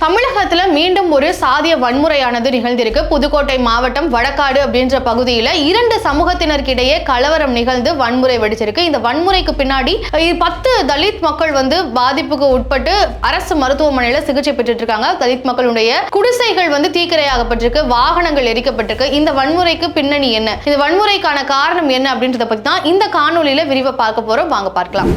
தமிழகத்துல மீண்டும் ஒரு சாதிய வன்முறையானது நிகழ்ந்திருக்கு. புதுக்கோட்டை மாவட்டம் வடக்காடு அப்படின்ற பகுதியில இரண்டு சமூகத்தினருக்கிடையே கலவரம் நிகழ்ந்து வன்முறை வெடிச்சிருக்கு. இந்த வன்முறைக்கு பின்னாடி பத்து தலித் மக்கள் வந்து பாதிப்புக்கு உட்பட்டு அரசு மருத்துவமனையில சிகிச்சை பெற்றுட்டு இருக்காங்க தலித் மக்களுடைய குடிசைகள் வந்து தீக்கிரையாகப்பட்டிருக்கு வாகனங்கள் எரிக்கப்பட்டிருக்கு. இந்த வன்முறைக்கு பின்னணி என்ன? இந்த வன்முறைக்கான காரணம் என்ன அப்படின்றத பத்தி தான் இந்த காணொளியில விரிவா பார்க்க போறோம். வாங்க பார்க்கலாம்.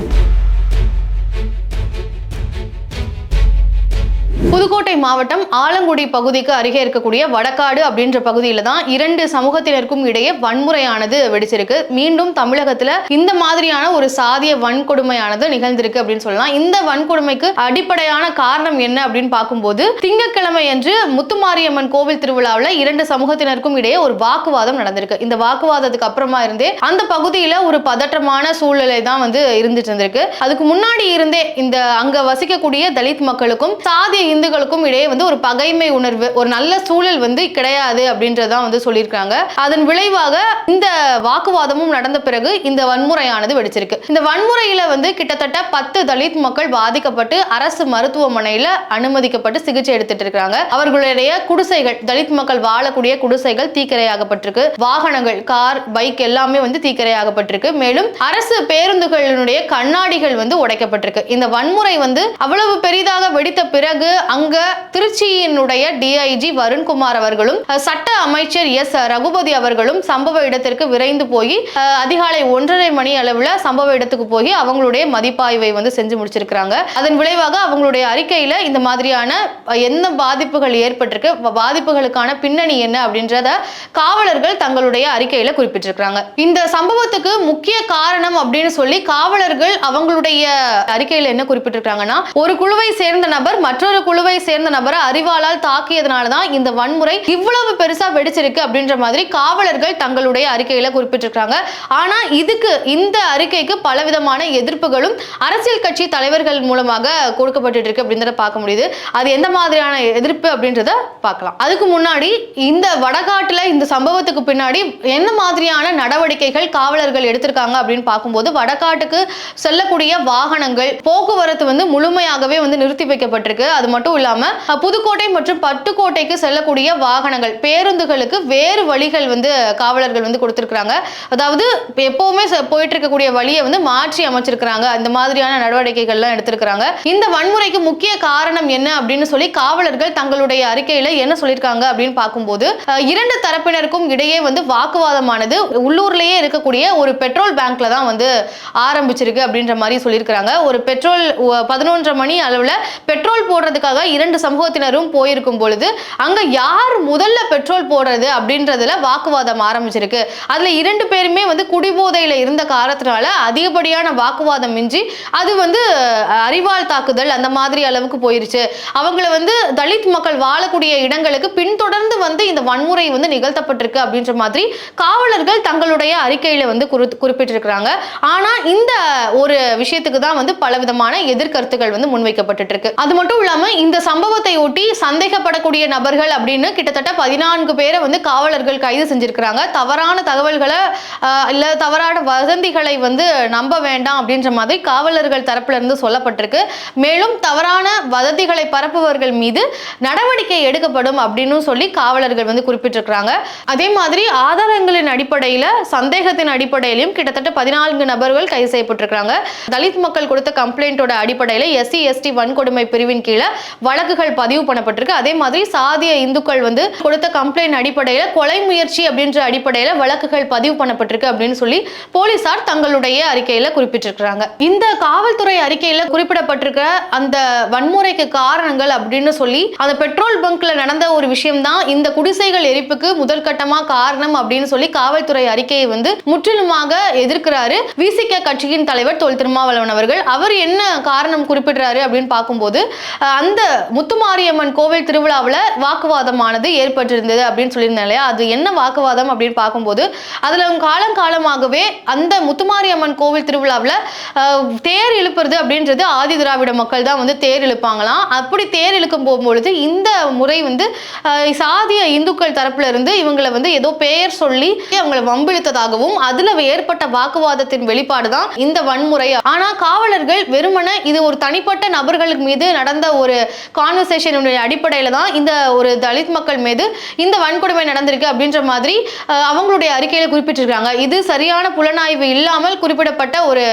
புதுக்கோட்டை மாவட்டம் ஆலங்குடி பகுதிக்கு அருகே இருக்கக்கூடிய வடக்காடு அப்படின்ற பகுதியில தான் இரண்டு சமூகத்தினருக்கும் இடையே வன்முறையானது வெடிச்சிருக்கு. மீண்டும் தமிழகத்துல இந்த மாதிரியான ஒரு சாதிய வன்கொடுமையானது நிகழ்ந்திருக்கு அப்படின்னு சொல்லலாம். இந்த வன்கொடுமைக்கு அடிப்படையான காரணம் என்ன அப்படின்னு பார்க்கும்போது திங்கட்கிழமை அன்று முத்துமாரியம்மன் கோவில் திருவிழாவில் இரண்டு சமூகத்தினருக்கும் இடையே ஒரு வாக்குவாதம் நடந்திருக்கு. இந்த வாக்குவாதத்துக்கு அப்புறமா இருந்தே அந்த பகுதியில ஒரு பதற்றமான சூழ்நிலை தான் வந்து இருந்துட்டு இருந்திருக்கு. அதுக்கு முன்னாடி இருந்தே இந்த அங்க வசிக்கக்கூடிய தலித் மக்களுக்கும் சாதிய இந்துக்களுக்கும் இடையே வந்து ஒரு பகைமை உணர்வு ஒரு நல்ல சூழல் வந்து கிடையாது அப்படின்றதான் வந்து சொல்லியிருக்காங்க. அதன் விளைவாக இந்த வாக்குவாதமும் நடந்த பிறகு இந்த வன்முறையானது வெடிச்சிருக்கு. இந்த வன்முறையில வந்து கிட்டத்தட்ட பத்து தலித் மக்கள் பாதிக்கப்பட்டு அரசு மருத்துவமனையில அனுமதிக்கப்பட்டு சிகிச்சை எடுத்துட்டு இருக்காங்க. அவர்களுடைய குடிசைகள் தலித் மக்கள் வாழக்கூடிய குடிசைகள் தீக்கிரையாகப்பட்டிருக்கு. வாகனங்கள் கார் பைக் எல்லாமே வந்து தீக்கிரையாகப்பட்டிருக்கு. மேலும் அரசு பேருந்துகளினுடைய கண்ணாடிகள் வந்து உடைக்கப்பட்டிருக்கு. இந்த வன்முறை வந்து அவ்வளவு பெரிதாக வெடித்த பிறகு அங்க திருச்சியினுடைய டிஐஜி வருண்குமார் அவர்களும் சட்ட அமைச்சர் எஸ் ரகுபதி அவர்களும் சம்பவ இடத்திற்கு விரைந்து போய் அதிகாலை ஒன்றரை மணி அளவுல சம்பவ இடத்துக்கு போய் அவங்களுடைய மதிப்பாய்வை வந்து செஞ்சு முடிச்சிருக்கிறாங்க. அதன் விளைவாக அவங்களுடைய அறிக்கையில இந்த மாதிரியான என்ன பாதிப்புகள் ஏற்பட்டிருக்கு பாதிப்புகளுக்கான பின்னணி என்ன அப்படின்றத காவலர்கள் தங்களுடைய அறிக்கையில குறிப்பிட்டிருக்காங்க இந்த சம்பவத்துக்கு முக்கிய காரணம் அப்படின்னு சொல்லி காவலர்கள் அவங்களுடைய அறிக்கையில என்ன குறிப்பிட்டிருக்காங்கன்னா ஒரு குழுவை சேர்ந்த நபர் மற்றொரு குழு குழுவை சேர்ந்த நபரை அறிவாளால் தாக்கியதுனால தான் இந்த வன்முறை இவ்வளவு பெருசா வெடிச்சிருக்கு அப்படின்ற மாதிரி காவலர்கள் தங்களுடைய அறிக்கையில குறிப்பிட்டிருக்காங்க ஆனா இதுக்கு இந்த அறிக்கைக்கு பலவிதமான எதிர்ப்புகளும் அரசியல் கட்சி தலைவர்கள் மூலமாக கொடுக்கப்பட்டு இருக்கு அப்படின்றத பார்க்க முடியுது. அது எந்த மாதிரியான எதிர்ப்பு அப்படின்றத பார்க்கலாம். அதுக்கு முன்னாடி இந்த வடகாட்டுல இந்த சம்பவத்துக்கு பின்னாடி என்ன மாதிரியான நடவடிக்கைகள் காவலர்கள் எடுத்திருக்காங்க அப்படின்னு பார்க்கும்போது வடகாட்டுக்கு செல்லக்கூடிய வாகனங்கள் போக்குவரத்து வந்து முழுமையாகவே வந்து நிறுத்தி வைக்கப்பட்டிருக்கு. அது மட்டும் இல்லாம புதுக்கோட்டை மற்றும் பட்டுக்கோட்டைக்கு செல்லக்கூடிய வாகனங்கள் பேருந்துகளுக்கு வேறு வழிகள் வந்து காவலர்கள் வந்து கொடுத்திருக்காங்க அதாவது எப்பவுமே போயிட்டு இருக்கக்கூடிய வழியை வந்து மாற்றி அமைச்சிருக்கிறாங்க. இந்த மாதிரியான நடவடிக்கைகள்லாம் எடுத்திருக்கிறாங்க. இந்த வன்முறைக்கு முக்கிய காரணம் என்ன அப்படின்னு சொல்லி காவலர்கள் தங்களுடைய அறிக்கையில என்ன சொல்லியிருக்காங்க அப்படின்னு பார்க்கும்போது இரண்டு தரப்பினருக்கும் இடையே வந்து வாக்குவாதமானது உள்ளூர்லயே இருக்கக்கூடிய ஒரு பெட்ரோல் பேங்க்ல தான் வந்து ஆரம்பிச்சிருக்கு அப்படின்ற மாதிரி சொல்லியிருக்கிறாங்க. ஒரு பெட்ரோல் பதினொன்றரை மணி அளவுல பெட்ரோல் போடுறதுக்காக இரண்டு சமூகத்தினரும் போயிருக்கும் பொழுது அங்க யார் முதல்ல பெட்ரோல் போடுறது அப்படின்றதுல வாக்குவாதம் ஆரம்பிச்சிருக்கு. அதுல இரண்டு பேருமே வந்து குடிபோதையில இருந்த காரணத்தினால அதிகப்படியான வாக்குவாதம் மிஞ்சி அது வந்து அறிவால் தாக்குதல் அந்த மாதிரி அளவுக்கு போயிருச்சு. அவங்கள வந்து தலித் மக்கள் வாழக்கூடிய இடங்களுக்கு பின்தொடர்ந்து வந்து இந்த வன்முறை வந்து நிகழ்த்தப்பட்டிருக்கு அப்படின்ற மாதிரி காவலர்கள் தங்களுடைய அறிக்கையில வந்து குறி- குறிப்பிட்டிருக்கிறாங்க. ஆனா இந்த ஒரு விஷயத்துக்கு தான் வந்து பலவிதமான எதிர்கருத்துக்கள் வந்து முன்வைக்கப்பட்டு இருக்கு அது மட்டும் இல்லாம இந்த சம்பவத்தை ஒட்டி சந்தேகப்படக்கூடிய நபர்கள் அப்படின்னு கிட்டத்தட்ட பதினான்கு பேரை வந்து காவலர்கள் கைது செஞ்சிருக்கிறாங்க. தவறான தகவல்களை இல்ல தவறான வதந்திகளை வந்து நம்ப வேண்டாம் அப்படின்ற மாதிரி காவலர்கள் தரப்புல இருந்து சொல்லப்பட்டிருக்கு மேலும் தவறான வதந்திகளை பரப்புபவர்கள் மீது நடவடிக்கை எடுக்கப்படும் அப்படின்னு சொல்லி காவலர்கள் வந்து குறிப்பிட்டிருக்கிறாங்க. அதே மாதிரி ஆதாரங்களின் அடிப்படையில சந்தேகத்தின் அடிப்படையிலும் கிட்டத்தட்ட பதினான்கு நபர்கள் கைது செய்யப்பட்டிருக்கிறாங்க. தலித் மக்கள் கொடுத்த கம்ப்ளைண்டோட அடிப்படையில எஸ்சி எஸ்டி வன்கொடுமை பிரிவின் கீழே வழக்குகள் பதிவு பண்ணப்பட்டிருக்கு. அதே மாதிரி சாதிய இந்துக்கள் வந்து கொடுத்த கம்ப்ளைண்ட் அடிப்படையில கொலை முயற்சி அப்படின்ற அடிப்படையில வழக்குகள் பதிவு பண்ணப்பட்டிருக்கு அப்படின்னு சொல்லி போலீசார் தங்களுடைய அறிக்கையில குறிப்பிட்டிருக்கிறாங்க. இந்த காவல்துறை அறிக்கையில குறிப்பிடப்பட்டிருக்க அந்த வன்முறைக்கு காரணங்கள் அப்படின்னு சொல்லி அந்த பெட்ரோல் பங்க்ல நடந்த ஒரு விஷயம் தான் இந்த குடிசைகள் எரிப்புக்கு முதல் கட்டமா காரணம் அப்படின்னு சொல்லி காவல்துறை அறிக்கையை வந்து முற்றிலுமாக எதிர்க்கிறாரு. விசிக கட்சியின் தலைவர் தொல் திருமாவளவன் அவர்கள். அவர் என்ன காரணம் குறிப்பிடுறாரு அப்படின்னு பார்க்கும்போது அந்த முத்துமாரியம்மன் கோவில் திருவிழாவில் வாக்குவாதமானது ஏற்பட்டிருந்தது அப்படின்னு சொல்லியிருந்தேன் இல்லையா? அது என்ன வாக்குவாதம் அப்படின்னு பார்க்கும்போது அதுல காலம் காலமாகவே அந்த முத்துமாரியம்மன் கோவில் திருவிழாவில் தேர் இழுப்புறது அப்படின்றது ஆதி திராவிட மக்கள் தான் வந்து தேர் இழுப்பாங்களாம். அப்படி தேர் இழுக்கும் போகும்பொழுது இந்த முறை வந்து சாதிய இந்துக்கள் தரப்புல இருந்து இவங்களை வந்து ஏதோ பெயர் சொல்லி அவங்களை வம்பிழுத்ததாகவும் அதுல ஏற்பட்ட வாக்குவாதத்தின் வெளிப்பாடு தான் இந்த வன்முறை. ஆனா காவலர்கள் வெறுமனே இது ஒரு தனிப்பட்ட நபர்களுக்கு மீது நடந்த ஒரு கான்வர்சேஷனுடைய அடிப்படையில தான் இந்த ஒரு தலித் மக்கள் மீது இந்த வன்கொடுமை நடந்திருக்கு அப்படின்ற மாதிரி அவங்களுடைய அறிக்கையில் குறிப்பிட்டிருக்காங்க. இது சரியான புலனாய்வு இல்லாமல் குறிப்பிடப்பட்ட ஒரு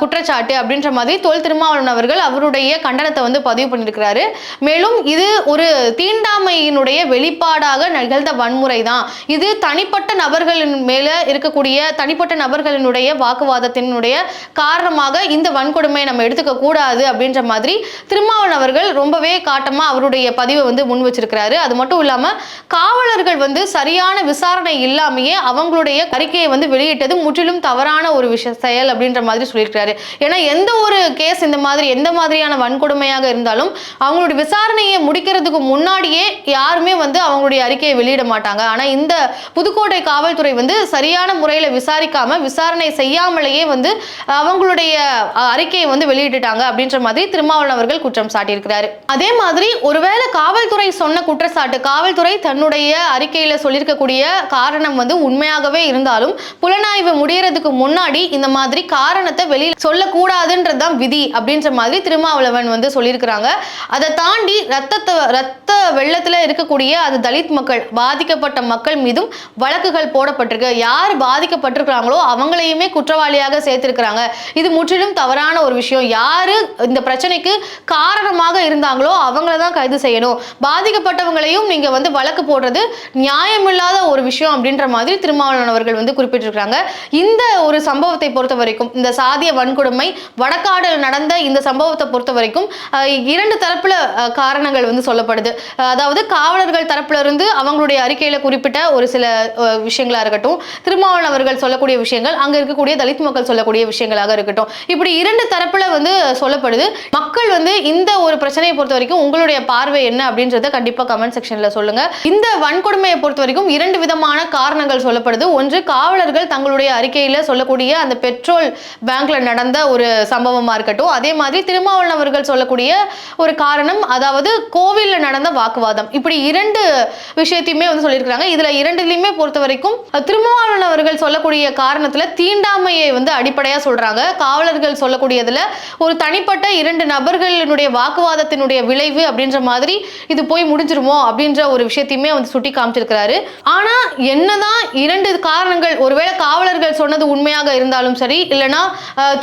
குற்றச்சாட்டு அப்படின்ற மாதிரி தொல் திருமாவளவன் அவர்கள் அவருடைய கண்டனத்தை வந்து பதிவு பண்ணியிருக்கிறாரு. மேலும் இது ஒரு தீண்டாமையினுடைய வெளிப்பாடாக நிகழ்ந்த வன்முறை தான் இது தனிப்பட்ட நபர்களின் மேல இருக்கக்கூடிய தனிப்பட்ட நபர்களினுடைய வாக்குவாதத்தினுடைய காரணமாக இந்த வன்கொடுமையை நம்ம எடுத்துக்க கூடாது அப்படின்ற மாதிரி திருமாவளவன் அவர்கள் ரொம்பவே காட்டமா அவருடைய பதிவை வந்து முன் வச்சிருக்கிறாரு. அது மட்டும் இல்லாம காவலர்கள் வந்து சரியான விசாரணை இல்லாமையே அவங்களுடைய அறிக்கையை வந்து வெளியிட்டது முற்றிலும் தவறான ஒரு விஷய செயல் அப்படின்ற மாதிரி சொல்லியிருக்கிறாரு. ஏன்னா எந்த ஒரு கேஸ் இந்த மாதிரி எந்த மாதிரியான வன்கொடுமையாக இருந்தாலும் அவங்களுடைய விசாரணையை முடிக்கிறதுக்கு முன்னாடியே யாருமே வந்து அவங்களுடைய அறிக்கையை வெளியிட மாட்டாங்க. ஆனா இந்த புதுக்கோட்டை காவல்துறை வந்து சரியான முறையில விசாரிக்காம விசாரணை செய்யாமலேயே வந்து அவங்களுடைய அறிக்கையை வந்து வெளியிட்டுட்டாங்க அப்படின்ற மாதிரி திருமாவளவன் அவர்கள் குற்றம் சாட்டியிருக்கிறாரு. அதே மாதிரி ஒருவேளை காவல்துறை சொன்ன குற்றச்சாட்டு காவல்துறை தன்னுடைய அறிக்கையில சொல்லியிருக்கக்கூடிய காரணம் வந்து உண்மையாகவே இருந்தாலும் புலனாய்வு முடியறதுக்கு முன்னாடி இந்த மாதிரி காரணத்தை வெளியில் சொல்லக்கூடாதுன்றதுதான் விதி அப்படின்னு அப்படின்ற மாதிரி திருமாவளவன் வந்து சொல்லியிருக்கிறாங்க. அதை தாண்டி ரத்தத்தை ரத்த வெள்ளத்தில் இருக்கக்கூடிய அது தலித் மக்கள் பாதிக்கப்பட்ட மக்கள் மீதும் வழக்குகள் போடப்பட்டிருக்கு. யார் பாதிக்கப்பட்டிருக்கிறாங்களோ அவங்களையுமே குற்றவாளியாக சேர்த்திருக்கிறாங்க. இது முற்றிலும் தவறான ஒரு விஷயம். யாரு இந்த பிரச்சனைக்கு காரணமாக இருந்தாங்களோ அவங்கள தான் கைது செய்யணும். பாதிக்கப்பட்டவங்களையும் நீங்க வந்து வழக்கு போடுறது நியாயமில்லாத ஒரு விஷயம் அப்படின்ற மாதிரி திருமாவளவன் அவர்கள் வந்து குறிப்பிட்டிருக்கிறாங்க. இந்த ஒரு சம்பவத்தை பொறுத்த வரைக்கும் இந்த சாதிய வன்கொடுமை வடக்காடல் நடந்த இந்த சம்பவத்தை பொறுத்த வரைக்கும் இரண்டு தரப்புல காரணங்கள் வந்து சொல்லப்படுது. அதாவது காவலர்கள் தரப்புல இருந்து அவங்களுடைய அறிக்கையில குறிப்பிட்ட ஒரு சில விஷயங்களா இருக்கட்டும் திருமாவளவன் அவர்கள் சொல்லக்கூடிய விஷயங்கள் அங்க இருக்கக்கூடிய தலித் மக்கள் சொல்லக்கூடிய விஷயங்களாக இருக்கட்டும். இப்படி இரண்டு தரப்புல வந்து சொல்லப்படுது. மக்கள் வந்து இந்த ஒரு பிரச்சனையை பொறுத்த வரைக்கும் உங்களுடைய பார்வை என்ன அப்படின்றத கண்டிப்பா கமெண்ட் செக்ஷன்ல சொல்லுங்க. இந்த வன்கொடுமையை பொறுத்த வரைக்கும் இரண்டு விதமான காரணங்கள் சொல்லப்படுது. ஒன்று காவலர்கள் தங்களுடைய அறிக்கையில சொல்லக்கூடிய அந்த பெட்ரோல் பேங்க்ல நடந்த ஒரு சம்பவமா இருக்கட்டும் அதே மாதிரி திருமாவளவன் அவர்கள் சொல்லக்கூடிய ஒரு காரணம் அதாவது கோவிலில் நடந்த வாக்குவாதம். இப்படி இரண்டு விஷயத்தையுமே வந்து சொல்லியிருக்கிறாங்க. இதுல இரண்டுலையுமே பொறுத்த வரைக்கும் திருமாவளவன் அவர்கள் சொல்லக்கூடிய காரணத்துல தீண்டாமையை வந்து அடிப்படையா சொல்றாங்க. காவலர்கள் சொல்லக்கூடியதுல ஒரு தனிப்பட்ட இரண்டு நபர்களினுடைய வாக்குவாதத்தினுடைய விளைவு அப்படின்ற மாதிரி இது போய் முடிஞ்சிருமோ அப்படின்ற ஒரு விஷயத்தையுமே வந்து சுட்டி காமிச்சிருக்கிறாரு. ஆனா என்னதான் இரண்டு காரணங்கள் ஒருவேளை காவலர்கள் சொன்னது உண்மையாக இருந்தாலும் சரி இல்லைன்னா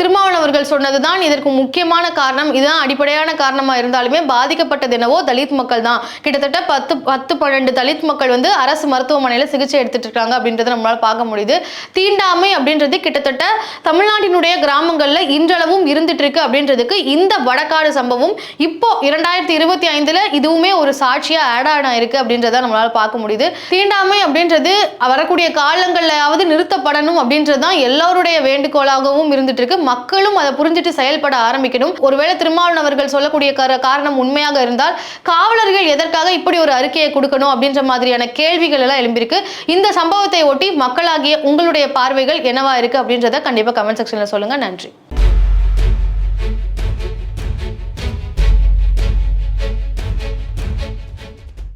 திருமாவளவர்கள் சொன்னதுதான் இதற்கு முக்கியமான காரணம் இதுதான் அடிப்படையான காரணமாக இருந்தாலுமே பாதிக்கப்பட்டது என்னவோ தலித் மக்கள் தான். கிட்டத்தட்ட பத்து பத்து பன்னெண்டு தலித் மக்கள் வந்து அரசு மருத்துவமனையில் சிகிச்சை எடுத்துட்டு இருக்காங்க அப்படின்றத நம்மளால் பார்க்க முடியுது. தீண்டாமை அப்படின்றது கிட்டத்தட்ட தமிழ்நாட்டினுடைய கிராமங்களில் இன்றளவும் இருந்துட்டு இருக்கு அப்படின்றதுக்கு இந்த வடக்காடு சம்பவம் இப்போ இரண்டாயிரத்தி இருபத்தி ஐந்துல இதுவுமே ஒரு சாட்சியா ஆட் ஆன் இருக்கு அப்படின்றத நம்மளால பார்க்க முடியுது. தீண்டாமை அப்படின்றது வரக்கூடிய காலங்கள்லயாவது நிறுத்தப்படணும் அப்படின்றது தான் எல்லாருடைய வேண்டுகோளாகவும் இருந்துட்டு இருக்கு. மக்களும் அதை புரிஞ்சுட்டு செயல்பட ஆரம்பிக்கணும். ஒருவேளை திருமாவளவன் அவர்கள் சொல்லக்கூடிய கார- காரணம் உண்மையாக இருந்தால் காவலர்கள் எதற்காக இப்படி ஒரு அறிக்கையை கொடுக்கணும் அப்படின்ற மாதிரியான கேள்விகள் எல்லாம் எழும்பியிருக்கு. இந்த சம்பவத்தை ஒட்டி மக்களாகிய உங்களுடைய பார்வைகள் என்னவா இருக்கு அப்படின்றத கண்டிப்பா கமெண்ட் செக்ஷன்ல சொல்லுங்க. நன்றி.